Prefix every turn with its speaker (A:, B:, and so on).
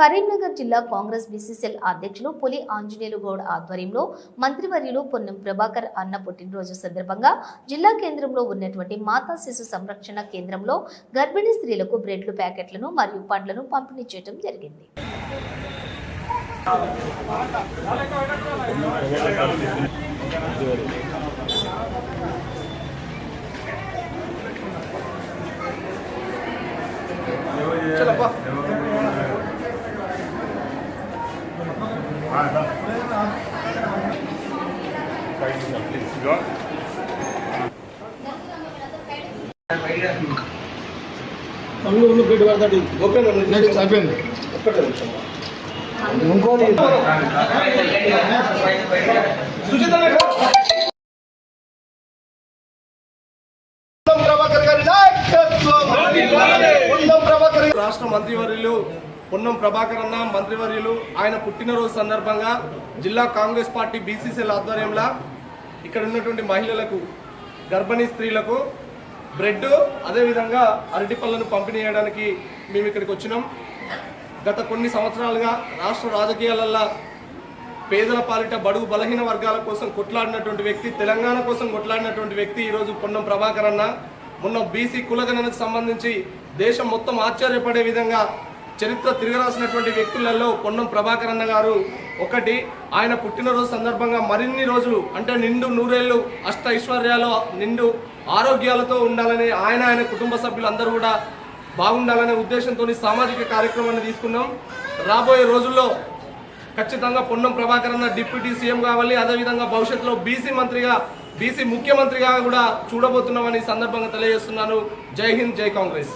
A: కరీంనగర్ జిల్లా కాంగ్రెస్ బీసీసీఎల్ అధ్యక్షులు పులి ఆంజనేయులు గౌడ్ ఆధ్వర్యంలో మంత్రివర్యులు పొన్నం ప్రభాకర్ అన్న పుట్టినరోజు సందర్భంగా జిల్లా కేంద్రంలో ఉన్నటువంటి మాతా శిశు సంరక్షణ కేంద్రంలో గర్భిణీ స్త్రీలకు బ్రెడ్లు ప్యాకెట్లను మరియు పండ్లను పంపిణీ చేయడం జరిగింది.
B: పనులు ఉన్న పెట్టి పడతాడు నెక్స్ట్ అయిపోయింది ఇంకోటి
C: రాష్ట్ర మంత్రివర్యులు పొన్నం ప్రభాకర్ అన్న మంత్రివర్యులు. ఆయన పుట్టినరోజు సందర్భంగా జిల్లా కాంగ్రెస్ పార్టీ బీసీసీఎల్ ఆధ్వర్యంలో ఇక్కడ ఉన్నటువంటి మహిళలకు గర్భిణీ స్త్రీలకు బ్రెడ్ అదేవిధంగా అరటి పళ్ళను పంపిణీ చేయడానికి మేము ఇక్కడికి వచ్చినాం. గత కొన్ని సంవత్సరాలుగా రాష్ట్ర రాజకీయాలల్లో పేదల పాలిట బడుగు బలహీన వర్గాల కోసం కొట్లాడినటువంటి వ్యక్తి తెలంగాణ కోసం కొట్లాడినటువంటి వ్యక్తి ఈరోజు పొన్నం ప్రభాకర్ అన్న. మొన్న బీసీ కులగణనకు సంబంధించి దేశం మొత్తం ఆశ్చర్యపడే విధంగా చరిత్ర తిరగరాసినటువంటి వ్యక్తులలో పొన్నం ప్రభాకర్ అన్న గారు ఒకటి. ఆయన పుట్టినరోజు సందర్భంగా మరిన్ని రోజులు అంటే నిండు నూరేళ్ళు అష్ట ఐశ్వర్యాలు నిండు ఆరోగ్యాలతో ఉండాలని ఆయన ఆయన కుటుంబ సభ్యులందరూ కూడా బాగుండాలనే ఉద్దేశంతో సామాజిక కార్యక్రమాన్ని తీసుకున్నాం. రాబోయే రోజుల్లో ఖచ్చితంగా పొన్నం ప్రభాకర్ అన్న డిప్యూటీ సీఎం కావాలి. అదేవిధంగా భవిష్యత్తులో బీసీ మంత్రిగా బీసీ ముఖ్యమంత్రిగా కూడా చూడబోతున్నామని సందర్భంగా తెలియజేస్తున్నాను. జై హింద్ జై కాంగ్రెస్.